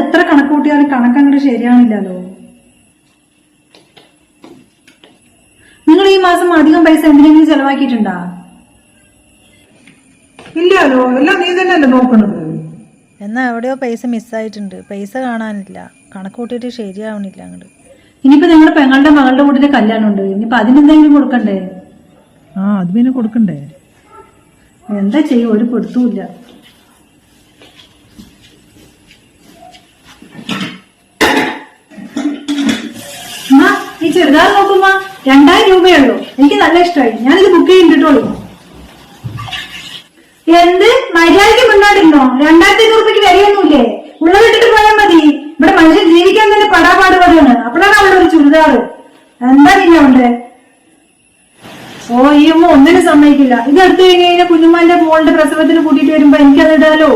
എത്ര കണക്ക് കൂട്ടിയാലും കണക്കങ്ങോട്ട് ശരിയാണില്ലല്ലോ നിങ്ങൾ ഈ മാസം അധികം പൈസ എന്തിനെങ്കിലും ചെലവാക്കിയിട്ടുണ്ടാ? ഇല്ലല്ലോ എല്ലാം നീ തന്നെയല്ലേ നോക്കണത്. എന്നാ എവിടെയോ പൈസ മിസ്സായിട്ടുണ്ട്. പൈസ കാണാനില്ല. കണക്ക് കൂട്ടിയിട്ട് ശരിയാവണില്ല അങ്ങോട്ട് ഇനിയിപ്പോ നിങ്ങളുടെ പെങ്ങളുടെ മകളുടെ കൂട്ടിന്റെ കല്യാണം ഉണ്ട് ഇനിയിപ്പോ അതിനെന്തെങ്കിലും കൊടുക്കണ്ടേ? ആ അത് പിന്നെ കൊടുക്കണ്ടേ? എന്താ ചെയ്യും? ഒരു കൊടുത്തുമില്ല ഉമ്മ, ഈ ചെറുതാർ നോക്കുമ്പോ രണ്ടായിരം രൂപയുള്ളൂ എനിക്ക് നല്ല ഇഷ്ടമായി. ഞാനിത് ബുക്ക് ചെയ്തിട്ടുള്ളൂ എന്ത്? മര്യാദയ്ക്ക് മുന്നോട്ടിരുന്നോ? രണ്ടായിരത്തി അഞ്ഞൂറ് രൂപയ്ക്ക് വരികയൊന്നുമില്ലേ ഉള്ള ഇട്ടിട്ട് പോയാൽ മതി. ഇവിടെ മനുഷ്യൻ ജീവിക്കാൻ തന്നെ പടാപാട് പറയുകയാണ് അപ്പോഴാണ് അവിടെ ഒരു ചുരിദാറ്. എന്താ പിന്നെ ഉണ്ട് ഓ ഈ അമ്മ ഒന്നിനും സമ്മതിക്കില്ല. ഇത് എടുത്തു കഴിഞ്ഞ് കഴിഞ്ഞാൽ കുഞ്ഞുമാന്റെ മോളുടെ പ്രസവത്തിന് കൂട്ടിയിട്ട് വരുമ്പോ എനിക്കത് ഇടാലോ?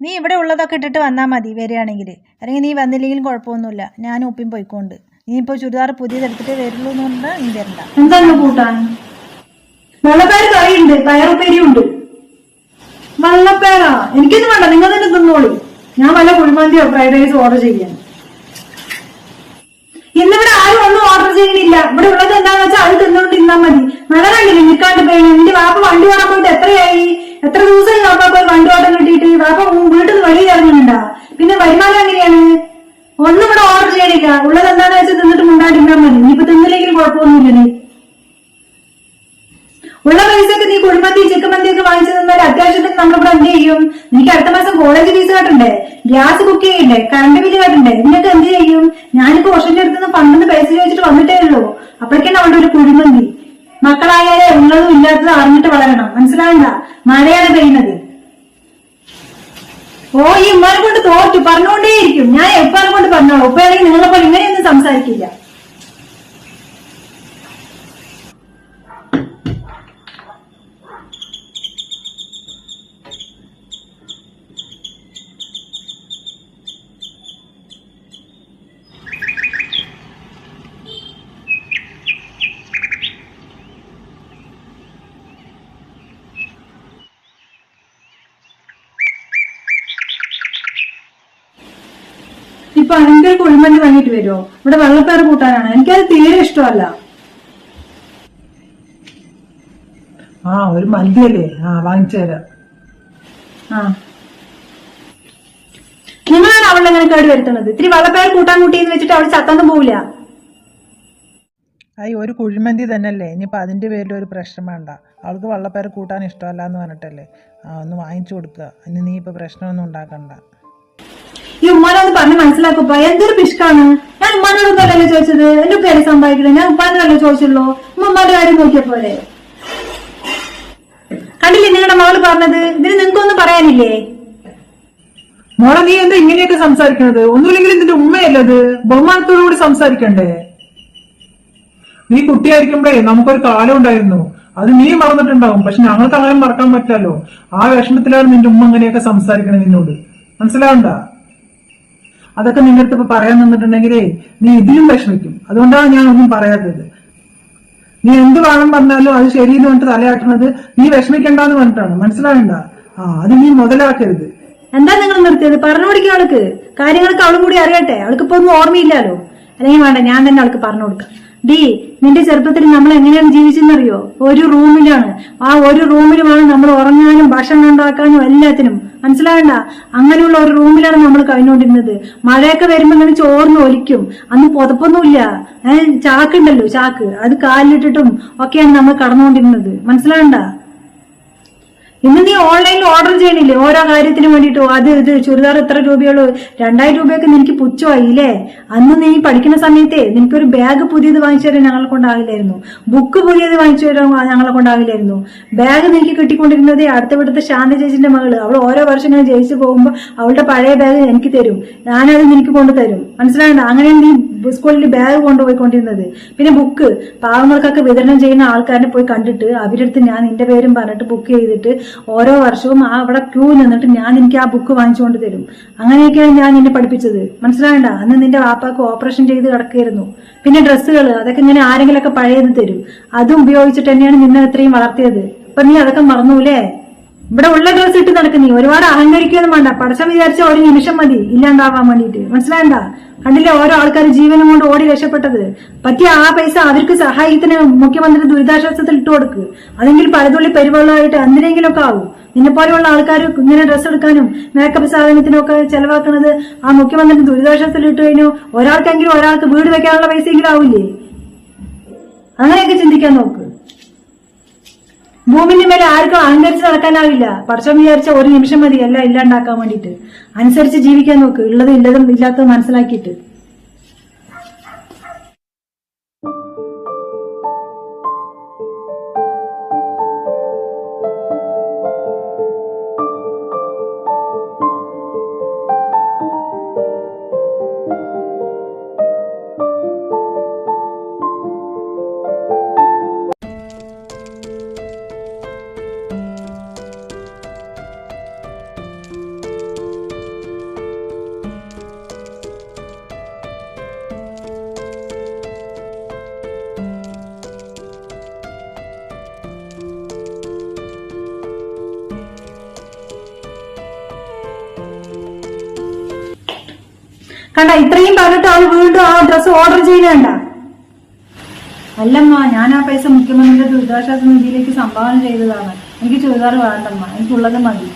നീ ഇവിടെ ഉള്ളതൊക്കെ ഇട്ടിട്ട് വന്നാൽ മതി വരികയാണെങ്കിൽ. അല്ലെങ്കിൽ നീ വന്നില്ലെങ്കിലും കുഴപ്പമൊന്നുമില്ല. ഞാൻ ഉപ്പിയും പോയിക്കൊണ്ട്. ഇനിയിപ്പോൾ ചുരിദാർ പുതിയതെടുത്തിട്ട് വരുള്ളൂ എന്ന് പറഞ്ഞാൽ ഇനി വരണ്ട. എന്താണ് കൂട്ടാൻ? വെള്ളപ്പയർ കറിയുണ്ട് പയറുപ്പേരിയുണ്ട്. വെള്ളപ്പയറാ എനിക്കൊന്നും വേണ്ട നിങ്ങൾ തന്നെ തിന്നോളൂ. ഞാൻ വല്ല കുഴിമന്തിയോ ഫ്രൈഡ് റൈസ് ഓർഡർ ചെയ്യാൻ. ഇന്നിവിടെ ആരും ഒന്നും ഓർഡർ ചെയ്യുന്നില്ല ഇവിടെ ഉള്ളത് എന്താന്ന് വെച്ചാൽ അത് തിന്നുകൊണ്ട് ഇന്നാ മതി. മഴ നിൽക്കാണ്ട് പോയി എന്റെ വാപ്പ വണ്ടി ഓടാൻ പോയിട്ട് എത്രയായി? എത്ര ദിവസമായി വാപ്പ പോയി വണ്ടി ഓട്ടം കിട്ടിയിട്ട്? വാപ്പ വീട്ടിൽ നിന്ന് വഴി ഇറങ്ങുന്നുണ്ടാ പിന്നെ വരുമാനം എങ്ങനെയാണ്? ഒന്നും ഇവിടെ ചെയ്യണില്ല ഉള്ളത് എന്താണെന്ന് വെച്ചാൽ തിന്നിട്ട് മുണ്ടാണ്ടിരുന്നാ മതി. ഇനിയിപ്പോ തിന്നില്ലെങ്കിലും കുഴപ്പമൊന്നുമില്ല നീ. ഉള്ള പൈസയൊക്കെ നീ കുഴിമന്തി ചിക്കൻ മന്തി ഒക്കെ വാങ്ങിച്ചു തന്നാൽ അത്യാവശ്യത്തിന് നമ്മളിവിടെ എന്ത് ചെയ്യും? നിനക്ക് അടുത്ത മാസം കോളേജ് ഫീസ് കാട്ടണ്ടേ? ഗ്യാസ് ബുക്ക് ചെയ്യണ്ടേ? കറണ്ട് ബില്ല് കാട്ടണ്ടേ? നിനക്ക് എന്ത് ചെയ്യും? ഞാനിപ്പോ ഓഷന്റെ അടുത്ത് പണ്ടെന്ന് പൈസ ചോദിച്ചിട്ട് വന്നിട്ടേ ഉള്ളൂ. അപ്പോഴേക്കാണ് അവിടെ ഒരു കുഴിമന്തി മക്കളായാലേ ഉള്ളതും ഇല്ലാത്തതും അറിഞ്ഞിട്ട് വളരണം. മനസ്സിലാകണ്ട മഴയാണ് പെയ്യുന്നത്. ഓ ഈ ഉമ്മാനെ കൊണ്ട് തോറ്റു പറഞ്ഞുകൊണ്ടേയിരിക്കും. ഞാൻ എപ്പാനെ കൊണ്ട് പറഞ്ഞോളൂ. ഉപ്പയാണെങ്കിൽ നിങ്ങളെ പോലെ ഇങ്ങനെയൊന്നും സംസാരിക്കില്ല. അനന്റെ കുഴിമന്തി വാങ്ങിട്ട് വരുമോ ഇവിടെ വെള്ളപ്പയർ കൂട്ടാനാണ്. എനിക്കത് തീരെ ഇഷ്ടമല്ല. ആ ഒരു മന്തിയല്ലേ? ആ വാങ്ങിച്ചു തരാം. ആ. നിങ്ങളാണ് അവളുടെ അങ്ങനെ കേട് വരുത്തുന്നത്? ഇത്തിരി വെള്ളപ്പയർ കൂട്ടാൻ കൂട്ടിയെന്ന് വെച്ചിട്ട് അവൾ ചത്തൊന്നും പോവില്ല. അയ്യ ഒരു കുഴിമന്തി തന്നെയല്ലേ? ഇനിയിപ്പോൾ അതിന്റെ പേരിൽ ഒരു പ്രശ്നം വേണ്ട. അവൾക്ക് വള്ളപ്പേർ കൂട്ടാൻ ഇഷ്ടമല്ല എന്ന് പറഞ്ഞിട്ടല്ലേ ഒന്ന് വാങ്ങിച്ചു കൊടുക്കുക. ഇനി നീ ഇപ്പോൾ പ്രശ്നമൊന്നും ഉണ്ടാക്കണ്ട. ഈ ഉമ്മാനോട് പറഞ്ഞ് മനസ്സിലാക്കുമ്പോ എന്തൊരു പിഷ്കാണ് ഞാൻ ഉമ്മാനോടൊന്നല്ലല്ലോ ചോദിച്ചത്? എന്റെ പേര് സമ്പാദിക്കുന്നത് ഞാൻ ഉപ്പാനോടല്ലേ ചോദിച്ചുള്ളൂ? ഉമ്മ ഉമ്മാന്റെ കാര്യം നോക്കിയ പോലെ കണ്ടില്ലേ നിങ്ങളുടെ മകൾ പറഞ്ഞത്? ഇതിന് നിങ്ങൾക്കൊന്നും പറയാനില്ലേ? മോളെ നീ എന്താ ഇങ്ങനെയൊക്കെ സംസാരിക്കണത് ഒന്നുമില്ലെങ്കിൽ ഇതിന്റെ ഉമ്മയല്ലത് ബഹുമാനത്തോടു കൂടി സംസാരിക്കണ്ടേ? നീ കുട്ടിയായിരിക്കുമ്പോഴേ നമുക്കൊരു കാലം ഉണ്ടായിരുന്നു. അത് നീ മറന്നിട്ടുണ്ടാവും. പക്ഷെ ഞങ്ങൾക്ക് അങ്ങനെ മറക്കാൻ പറ്റാലോ? ആ വിഷമത്തിലാണ് നിന്റെ ഉമ്മ അങ്ങനെയൊക്കെ സംസാരിക്കണേ നിന്നോട്. മനസ്സിലാവണ്ട? അതൊക്കെ നിന്റെ അടുത്ത് ഇപ്പൊ പറയാൻ നിന്നിട്ടുണ്ടെങ്കിലേ നീ ഇതിലും വിഷമിക്കും. അതുകൊണ്ടാണ് ഞാൻ ഒന്നും പറയാത്തത്. നീ എന്ത് വേണം പറഞ്ഞാലും അത് ശരിയെന്ന് പറഞ്ഞിട്ട് തലയാട്ടുന്നത് നീ വിഷമിക്കണ്ടെന്ന് പറഞ്ഞിട്ടാണ്. മനസ്സിലാവണ്ട ആ അത് നീ മുതലാക്കരുത്. എന്താ നിങ്ങൾ നിർത്തിയത്? പറഞ്ഞു കൊടുക്കുക അവൾക്ക്. കാര്യങ്ങളൊക്കെ അവളും കൂടി അറിയട്ടെ. അവൾക്ക് ഇപ്പൊ ഒന്നും ഓർമ്മയില്ലല്ലോ. അല്ലെങ്കിൽ വേണ്ട ഞാൻ തന്നെ അവൾക്ക് പറഞ്ഞു കൊടുക്കാം. ഡി നിന്റെ ചെറുപ്പത്തിൽ നമ്മൾ എങ്ങനെയാണ് ജീവിച്ചെന്നറിയോ? ഒരു റൂമിലാണ്. ആ ഒരു റൂമിൽ വേണം നമ്മൾ ഉറങ്ങാനും ഭക്ഷണം ഉണ്ടാക്കാനും എല്ലാത്തിനും. മനസ്സിലാകണ്ട അങ്ങനെയുള്ള ഒരു റൂമിലാണ് നമ്മൾ കഴിഞ്ഞുകൊണ്ടിരുന്നത്. മഴയൊക്കെ വരുമ്പോൾ ഇങ്ങനെ ചോർന്ന് ഒലിക്കും. അന്ന് പുതപ്പൊന്നുമില്ല. ഏഹ് ചാക്കുണ്ടല്ലോ ചാക്ക്. അത് കാലിലിട്ടിട്ടും ഒക്കെയാണ് നമ്മൾ കടന്നുകൊണ്ടിരുന്നത്. മനസ്സിലാകണ്ട ഇന്ന് നീ ഓൺലൈനിൽ ഓർഡർ ചെയ്യണില്ലേ? ഓരോ കാര്യത്തിന് വേണ്ടിട്ടോ അത് ഇത് ചുരിദാർ എത്ര രൂപയുള്ളൂ? രണ്ടായിരം രൂപയൊക്കെ നിനക്ക് പുച്ഛമായി ഇല്ലേ അന്ന് നീ പഠിക്കുന്ന സമയത്തെ നിനക്കൊരു ബാഗ് പുതിയത് വാങ്ങിച്ചു തരാൻ ഞങ്ങളെ കൊണ്ടാവില്ലായിരുന്നു. ബുക്ക് പുതിയത് വാങ്ങിച്ചു തരാൻ ഞങ്ങളെ കൊണ്ടാവില്ലായിരുന്നു. ബാഗ് നിനക്ക് കിട്ടിക്കൊണ്ടിരുന്നത് അടുത്ത വീട്ടത്തെ ശാന്തി ചേച്ചിന്റെ മകൾ. അവൾ ഓരോ വർഷം ഇങ്ങനെ ജയിച്ചു പോകുമ്പോൾ അവളുടെ പഴയ ബാഗ് എനിക്ക് തരും. ഞാനത് നിനക്ക് കൊണ്ടുതരും. മനസ്സിലാകണ്ട അങ്ങനെയാണ് നീ സ്കൂളിൽ ബാഗ് കൊണ്ടുപോയിക്കൊണ്ടിരുന്നത്. പിന്നെ ബുക്ക് പാവങ്ങൾക്കൊക്കെ വിതരണം ചെയ്യുന്ന ആൾക്കാരെ പോയി കണ്ടിട്ട് അവരടുത്ത് ഞാൻ നിന്റെ പേരും പറഞ്ഞിട്ട് ബുക്ക് ചെയ്തിട്ട് ഓരോ വർഷവും ആ അവിടെ ക്യൂ നിന്നിട്ട് ഞാൻ എനിക്ക് ആ ബുക്ക് വാങ്ങിച്ചുകൊണ്ട് തരും. അങ്ങനെയൊക്കെയാണ് ഞാൻ നിന്നെ പഠിപ്പിച്ചത്. മനസ്സിലാകണ്ട അന്ന് നിന്റെ വാപ്പാക്ക് ഓപ്പറേഷൻ ചെയ്ത് കിടക്കുകയായിരുന്നു. പിന്നെ ഡ്രസ്സുകൾ അതൊക്കെ ഇങ്ങനെ ആരെങ്കിലൊക്കെ പഴയത് തരും. അതും ഉപയോഗിച്ചിട്ട് തന്നെയാണ് നിന്നെ ഇത്രയും വളർത്തിയത്. അപ്പൊ നീ അതൊക്കെ മറന്നൂലേ? ഇവിടെ ഉള്ള ഡ്രസ്സ് ഇട്ട് നടക്കുന്നീ ഒരുപാട് അഹങ്കരിക്കുകയൊന്നും വേണ്ട. പഠിച്ച വിചാരിച്ച ഒരു നിമിഷം മതി. ഇല്ലാണ്ടാവാൻ വേണ്ടിയിട്ട്. മനസ്സിലായണ്ട? കണ്ടില്ലേ ഓരോ ആൾക്കാർ ജീവനും കൊണ്ട് ഓടി രക്ഷപ്പെട്ടത്? പറ്റിയ ആ പൈസ അവർക്ക് സഹായത്തിന് മുഖ്യമന്ത്രി ദുരിതാശ്വാസത്തിൽ ഇട്ട് കൊടുക്ക്. അല്ലെങ്കിൽ പലതുള്ളി പെരുവെള്ളമായിട്ട് എന്തിനെങ്കിലുമൊക്കെ ആവും. നിന്നെ പോലെയുള്ള ആൾക്കാർ ഇങ്ങനെ ഡ്രസ്സ് എടുക്കാനും മേക്കപ്പ് സാധനത്തിനും ഒക്കെ ചെലവാക്കുന്നത് ആ മുഖ്യമന്ത്രി ദുരിതാശ്വാസത്തിൽ ഇട്ട് കഴിഞ്ഞു ഒരാൾക്കെങ്കിലും ഒരാൾക്ക് വീട് വെക്കാനുള്ള പൈസയെങ്കിലും ആവില്ലേ? അങ്ങനെയൊക്കെ ചിന്തിക്കാൻ നോക്ക്. ഭൂമിന്റെ മേലെ ആർക്കും അഹങ്കരിച്ച് നടക്കാനാവില്ല. പടച്ചം വിചാരിച്ച ഒരു നിമിഷം മതി എല്ലാം ഇല്ലാണ്ടാക്കാൻ വേണ്ടിയിട്ട്. അനുസരിച്ച് ജീവിക്കാൻ നോക്ക്. ഉള്ളത് ഇല്ലതും ഇല്ലാത്തതും മനസ്സിലാക്കിയിട്ട്. കണ്ട ഇത്രയും പറഞ്ഞിട്ട് അവൾ വീണ്ടും ആ ഡ്രസ്സ് ഓർഡർ ചെയ്യണേണ്ട അല്ലമ്മ ഞാൻ ആ പൈസ മുഖ്യമന്ത്രിയുടെ ദുരിതാശ്വാസ നിധിയിലേക്ക് സംഭാവന ചെയ്തതാണ്. എനിക്ക് ചുരിദാർ വേണ്ടമ്മ എനിക്കുള്ളത് മതി.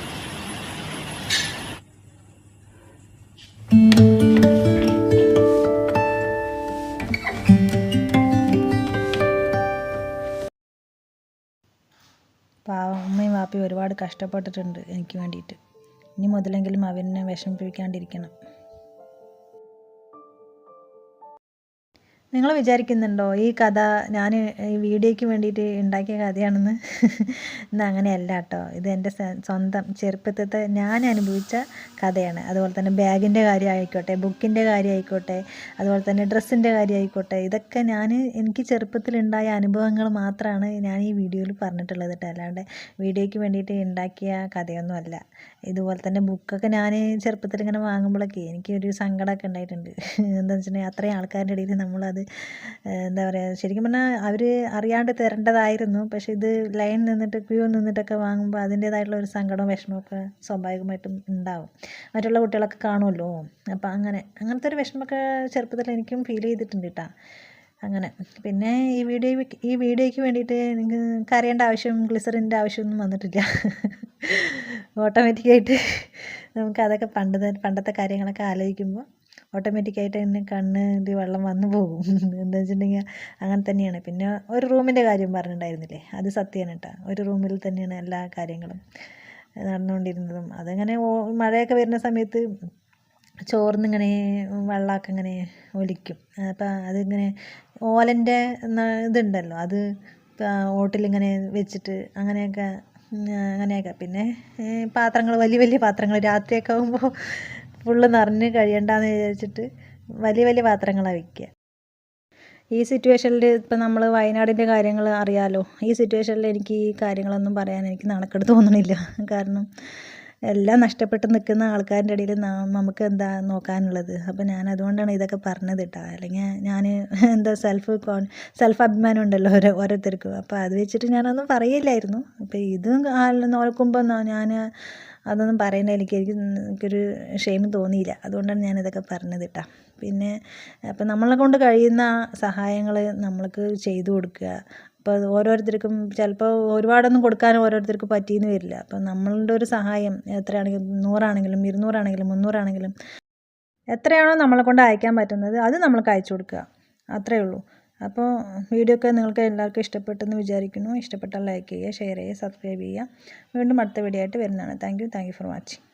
പാവം ഉമ്മയും വാപ്പയും ഒരുപാട് കഷ്ടപ്പെട്ടിട്ടുണ്ട് എനിക്ക് വേണ്ടിയിട്ട്. ഇനി മുതലെങ്കിലും അവനെ വിഷമിപ്പിക്കാണ്ടിരിക്കണം. നിങ്ങൾ വിചാരിക്കുന്നുണ്ടോ ഈ കഥ ഞാൻ ഈ വീഡിയോയ്ക്ക് വേണ്ടിയിട്ട് ഉണ്ടാക്കിയ കഥയാണെന്ന്? ഇന്ന് അങ്ങനെയല്ല കേട്ടോ. ഇത് എന്റെ സ്വന്തം ചെറുപ്പത്തിലത്തെ ഞാൻ അനുഭവിച്ച കഥയാണ്. അതുപോലെ തന്നെ ബാഗിന്റെ കാര്യം ആയിക്കോട്ടെ ബുക്കിന്റെ കാര്യം ആയിക്കോട്ടെ അതുപോലെ തന്നെ ഡ്രസ്സിന്റെ കാര്യം ആയിക്കോട്ടെ ഇതൊക്കെ ഞാൻ എനിക്ക് ചെറുപ്പത്തിലുണ്ടായ അനുഭവങ്ങൾ മാത്രമാണ് ഞാൻ ഈ വീഡിയോയിൽ പറഞ്ഞിട്ടുള്ളത് കേട്ടോ. അല്ലാണ്ട് വീഡിയോയ്ക്ക് വേണ്ടിയിട്ട് ഉണ്ടാക്കിയ കഥയൊന്നുമല്ല. ഇതുപോലെ തന്നെ ബുക്കൊക്കെ ഞാൻ ചെറുപ്പത്തിൽ ഇങ്ങനെ വാങ്ങുമ്പോഴൊക്കെ എനിക്കൊരു സങ്കടമൊക്കെ ഉണ്ടായിട്ടുണ്ട്. എന്താണെന്ന് വെച്ചിട്ടുണ്ടെങ്കിൽ അത്രയും ആൾക്കാരുടെ ഇടയിൽ നമ്മളത് ഏഹ് എന്താ പറയുക ശരിക്കും പറഞ്ഞാൽ അവർ അറിയാണ്ട് തരേണ്ടതായിരുന്നു. പക്ഷേ ഇത് ലൈൻ നിന്നിട്ട് ക്യൂ നിന്നിട്ടൊക്കെ വാങ്ങുമ്പോൾ അതിന്റേതായിട്ടുള്ള ഒരു സങ്കടവും വിഷമമൊക്കെ സ്വാഭാവികമായിട്ടും ഉണ്ടാവും. മറ്റുള്ള കുട്ടികളൊക്കെ കാണുമല്ലോ. അപ്പം അങ്ങനെ അങ്ങനത്തെ ഒരു വിഷമമൊക്കെ ചെറുപ്പത്തിൽ എനിക്കും ഫീൽ ചെയ്തിട്ടുണ്ട് കേട്ടോ അങ്ങനെ പിന്നെ ഈ വീഡിയോ ഈ വീഡിയോയ്ക്ക് വേണ്ടിയിട്ട് എനിക്ക് കരയേണ്ട ആവശ്യം ഗ്ലിസറിന്റെ ആവശ്യമൊന്നും വന്നിട്ടില്ല. ഓട്ടോമാറ്റിക്കായിട്ട് നമുക്ക് അതൊക്കെ പണ്ട് പണ്ടത്തെ കാര്യങ്ങളൊക്കെ ആലോചിക്കുമ്പോൾ ഓട്ടോമാറ്റിക്കായിട്ട് തന്നെ കണ്ണിൽ വെള്ളം വന്നു പോകും. എന്താ വെച്ചിട്ടുണ്ടെങ്കിൽ അങ്ങനെ തന്നെയാണ്. പിന്നെ ഒരു റൂമിന്റെ കാര്യം പറഞ്ഞിട്ടുണ്ടായിരുന്നില്ലേ? അത് സത്യമാണ് കേട്ടോ. ഒരു റൂമിൽ തന്നെയാണ് എല്ലാ കാര്യങ്ങളും നടന്നുകൊണ്ടിരുന്നതും. അതങ്ങനെ മഴയൊക്കെ വരുന്ന സമയത്ത് ചോർന്നിങ്ങനെ വെള്ളമൊക്കെ ഇങ്ങനെ ഒലിക്കും. അപ്പം അതിങ്ങനെ ഓലന്റെ ഇതുണ്ടല്ലോ. അത് ഓട്ടിലിങ്ങനെ വെച്ചിട്ട് അങ്ങനെയൊക്കെ അങ്ങനെയൊക്കെ. പിന്നെ പാത്രങ്ങൾ വലിയ വലിയ പാത്രങ്ങൾ രാത്രിയൊക്കെ ആകുമ്പോൾ ഫുള്ള് നിറഞ്ഞ് കഴിയണ്ടെന്ന് വിചാരിച്ചിട്ട് വലിയ വലിയ പാത്രങ്ങളാണ് വയ്ക്കുക ഈ സിറ്റുവേഷനിൽ ഇപ്പം നമ്മൾ വയനാടിന്റെ കാര്യങ്ങൾ അറിയാമല്ലോ ഈ സിറ്റുവേഷനിൽ എനിക്ക് ഈ കാര്യങ്ങളൊന്നും പറയാൻ എനിക്ക് നാണക്കേട് തോന്നണില്ല. കാരണം എല്ലാം നഷ്ടപ്പെട്ട് നിൽക്കുന്ന ആൾക്കാരുടെ ഇടയിൽ നമുക്ക് എന്താ നോക്കാനുള്ളത്? അപ്പം ഞാൻ അതുകൊണ്ടാണ് ഇതൊക്കെ പറഞ്ഞത് കേട്ടോ. അല്ലെങ്കിൽ ഞാൻ എന്താ സെൽഫ് കോൺ സെൽഫ് അഭിമാനം ഉണ്ടല്ലോ ഓരോ ഓരോരുത്തർക്കും. അപ്പോൾ അത് വെച്ചിട്ട് ഞാനൊന്നും പറയില്ലായിരുന്നു. അപ്പോൾ ഇത് നോക്കുമ്പോൾ ഞാൻ അതൊന്നും പറയുന്ന എനിക്ക് എനിക്ക് എനിക്കൊരു ഷെയിം തോന്നിയില്ല. അതുകൊണ്ടാണ് ഞാനിതൊക്കെ പറഞ്ഞത് കേട്ടോ. പിന്നെ അപ്പം നമ്മളെ കൊണ്ട് കഴിയുന്ന സഹായങ്ങൾ നമ്മൾക്ക് ചെയ്തു കൊടുക്കുക. അപ്പോൾ അത് ഓരോരുത്തർക്കും ചിലപ്പോൾ ഒരുപാടൊന്നും കൊടുക്കാൻ ഓരോരുത്തർക്ക് പറ്റിയെന്ന് വരില്ല. അപ്പം നമ്മളുടെ ഒരു സഹായം എത്രയാണെങ്കിലും നൂറാണെങ്കിലും ഇരുന്നൂറാണെങ്കിലും മുന്നൂറാണെങ്കിലും എത്രയാണോ നമ്മളെ കൊണ്ട് അയക്കാൻ പറ്റുന്നത് അത് നമ്മൾക്ക് അയച്ചു കൊടുക്കുക. അത്രയേ ഉള്ളൂ. അപ്പോൾ വീഡിയോ ഒക്കെ നിങ്ങൾക്ക് എല്ലാവർക്കും ഇഷ്ടപ്പെട്ടെന്ന് വിചാരിക്കുന്നു. ഇഷ്ടപ്പെട്ടാൽ ലൈക്ക് ചെയ്യുക ഷെയർ ചെയ്യുക സബ്സ്ക്രൈബ് ചെയ്യുക. വീണ്ടും അടുത്ത വീഡിയോ ആയിട്ട് വരുന്നതാണ്. Thank you. Thank you for watching.